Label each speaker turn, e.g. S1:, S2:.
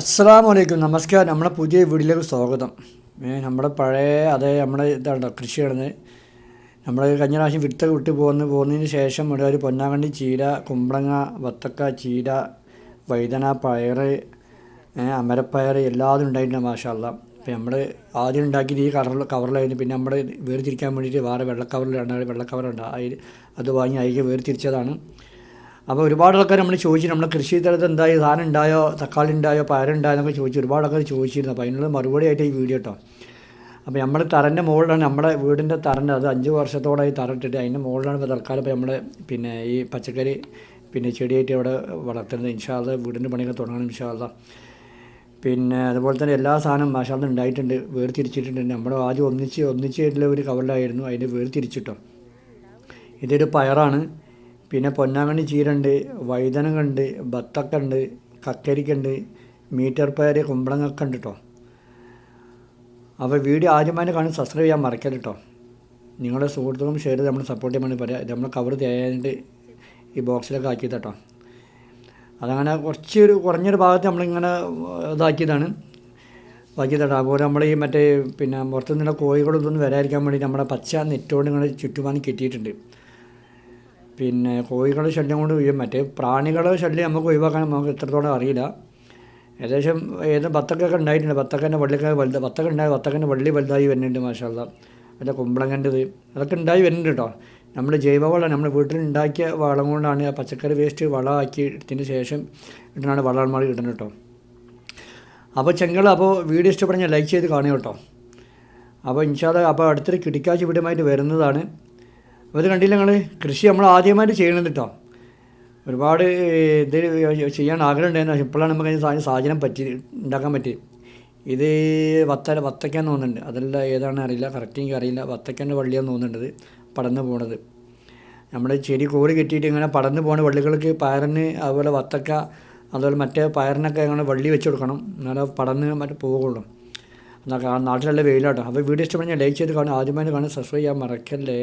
S1: അസ്സാം വലൈക്കും നമസ്കാരം. നമ്മുടെ പുതിയ വീട്ടിലേക്ക് സ്വാഗതം. നമ്മുടെ പഴയ അതേ നമ്മുടെ ഇതാണ്ടോ കൃഷിയാണ് നമ്മൾ കഴിഞ്ഞ പ്രാവശ്യം വിത്തൊക്കെ വിട്ട് പോകുന്ന പോകുന്നതിന് ശേഷം ഇവിടെ ഒരു പൊന്നാങ്കണ്ണി ചീര കുമ്പളങ്ങ വത്തക്ക ചീര വൈതന പയർ അമരപ്പയർ എല്ലാതും ഉണ്ടായിട്ടുണ്ട് മാഷാല്ല അപ്പോൾ നമ്മൾ ആദ്യം ഉണ്ടാക്കിയത് ഈ കവറിൽ കവറിലായിരുന്നു. പിന്നെ നമ്മൾ വേർതിരിക്കാൻ വേണ്ടിയിട്ട് വേറെ വെള്ള വെള്ളക്കവറുണ്ട്. വെള്ള കവറുണ്ട് അതിൽ അത് വാങ്ങി അതിലേക്ക് വേർതിരിച്ചതാണ്. അപ്പോൾ ഒരുപാട് ആൾക്കാർ നമ്മൾ ചോദിച്ചു നമ്മുടെ കൃഷി സ്ഥലത്ത് എന്തായി സാധനം ഉണ്ടായോ തക്കാളി ഉണ്ടായോ പയറുണ്ടായോ എന്നൊക്കെ ചോദിച്ചു ഒരുപാട് ആൾക്കാർ ചോദിച്ചിരുന്നു. അപ്പോൾ അതിനുള്ള മറുപടി ആയിട്ട് ഈ വീഡിയോ കേട്ടോ. അപ്പോൾ നമ്മുടെ തറന്റെ മുകളിലാണ് നമ്മുടെ വീടിന്റെ തറന്റെ അത് അഞ്ച് വർഷത്തോളായി തറട്ടിട്ട് അതിന്റെ മുകളിലാണ് ഇപ്പോൾ തൽക്കാലം ഇപ്പോൾ നമ്മൾ പിന്നെ ഈ പച്ചക്കറി പിന്നെ ചെടിയായിട്ട് അവിടെ വളർത്തുന്നത്. ഇൻഷാല്ല വീടിന്റെ പണിയൊക്കെ തുടങ്ങണം ഇൻഷാല്ല പിന്നെ അതുപോലെ തന്നെ എല്ലാ സാധനവും മാഷാല്ല ഉണ്ടായിട്ടുണ്ട്. വേർതിരിച്ചിട്ടുണ്ട്. നമ്മൾ ആദ്യം ഒന്നിച്ച് ഒന്നിച്ചിട്ടുള്ള ഒരു കവറിലായിരുന്നു അതിന്റെ വേർതിരിച്ചിട്ടോ ഇതൊരു പയറാണ്. പിന്നെ പൊന്നാങ്കണ്ണി ചീരണ്ട് വഴുതനങ്ങുണ്ട് ബത്തക്കുണ്ട് കക്കരിക്കുണ്ട് മീറ്റർ പയർ കുമ്പളങ്ങൊക്കെ ഉണ്ട് കേട്ടോ അപ്പോൾ വീഡിയോ ആദ്യമായി കാണും സബ്സ്ക്രൈബ് ചെയ്യാൻ മറക്കരുത് കേട്ടോ നിങ്ങളുടെ സുഹൃത്തുക്കളും ഷെയർ ചെയ്ത് നമ്മൾ സപ്പോർട്ട് ചെയ്യാൻ വേണ്ടി പറയാം. നമ്മൾ കവർ ചെയ്യാനായിട്ട് ഈ ബോക്സിലൊക്കെ ആക്കിയത് കേട്ടോ അതങ്ങനെ കുറച്ചൊരു കുറഞ്ഞൊരു ഭാഗത്ത് നമ്മളിങ്ങനെ ഇതാക്കിയതാണ്. ബാക്കിയതാണ് അതുപോലെ നമ്മൾ ഈ മറ്റേ പിന്നെ പുറത്തുനിന്നുള്ള കോഴികളൊന്നും വരാതിരിക്കാൻ വേണ്ടി നമ്മുടെ പച്ച നെറ്റോട് ഇങ്ങനെ ചുറ്റുപാട് കെട്ടിയിട്ടുണ്ട്. പിന്നെ കോഴികളുടെ ശല്യം കൊണ്ട് വീഴും മറ്റേ പ്രാണികളുടെ ശല്യം നമുക്ക് ഒഴിവാക്കാൻ നമുക്ക് എത്രത്തോളം അറിയില്ല. ഏകദേശം ഏത് ബത്തക്കൊക്കെ ഉണ്ടായിട്ടുണ്ട്. ബത്തക്കന്റെ വള്ളിക്ക വലുത് ബത്തക്ക ഉണ്ടായി ബത്തക്കന്റെ വള്ളി വലുതായി വരുന്നുണ്ട് മാഷാല്ല അതിന്റെ കുമ്പളങ്ങന്റെത് അതൊക്കെ ഉണ്ടായി വരുന്നുണ്ട് കേട്ടോ. നമ്മൾ ജൈവവളം നമ്മൾ വീട്ടിൽ ഉണ്ടാക്കിയ വളം കൊണ്ടാണ് ആ പച്ചക്കറി വേസ്റ്റ് വളമാക്കി എടുത്തതിന് ശേഷം ഇട്ടാണ് മാറി ഇടുന്നത് കേട്ടോ. അപ്പോൾ ചെങ്കൾ അപ്പോൾ വീഡിയോ ഇഷ്ടപ്പെടുന്ന ലൈക്ക് ചെയ്ത് കാണുക കേട്ടോ. അപ്പോൾ ഇൻഷാല്ല അപ്പോൾ അടുത്തൊരു വീഡിയോ വീടുമായിട്ട് വരുന്നതാണ്. ഇത് കണ്ടില്ല നിങ്ങൾ കൃഷി നമ്മൾ ആദ്യമായിട്ട് ചെയ്യണം കേട്ടോ ഒരുപാട് ഇത് ചെയ്യാൻ ആഗ്രഹം ഉണ്ടായിരുന്നു. പക്ഷേ ഇപ്പോഴാണ് നമുക്ക് അതിന് സാഹചര്യം പറ്റി ഉണ്ടാക്കാൻ പറ്റി. ഇത് വത്ത വത്തക്കാന്ന് തോന്നുന്നുണ്ട്. അതല്ല ഏതാണ് അറിയില്ല. കറക്റ്റ് എനിക്ക് അറിയില്ല. വത്തയ്ക്കാന്റെ വള്ളിയാണ് തോന്നുന്നുണ്ട് പടന്ന് പോണത്. നമ്മുടെ ചെടി കോറി കെട്ടിയിട്ട് ഇങ്ങനെ പടന്ന് പോണ വള്ളികൾക്ക് പയറിന് അതുപോലെ വത്തക്ക അതുപോലെ മറ്റേ പയറിനൊക്കെ അങ്ങനെ വള്ളി വെച്ച് കൊടുക്കണം. എന്നാലേ പടന്ന് മറ്റേ പോകുള്ളൂ. എന്നാൽ നാട്ടിലുള്ള വെയിലാട്ടോ. അപ്പോൾ വീഡിയോ ഇഷ്ടപ്പെടുന്ന ലൈക്ക് ചെയ്ത് കാണും ആദ്യമായിട്ട് കാണും സബ്സ്ക്രൈബ് ചെയ്യാൻ മറക്കല്ലേ?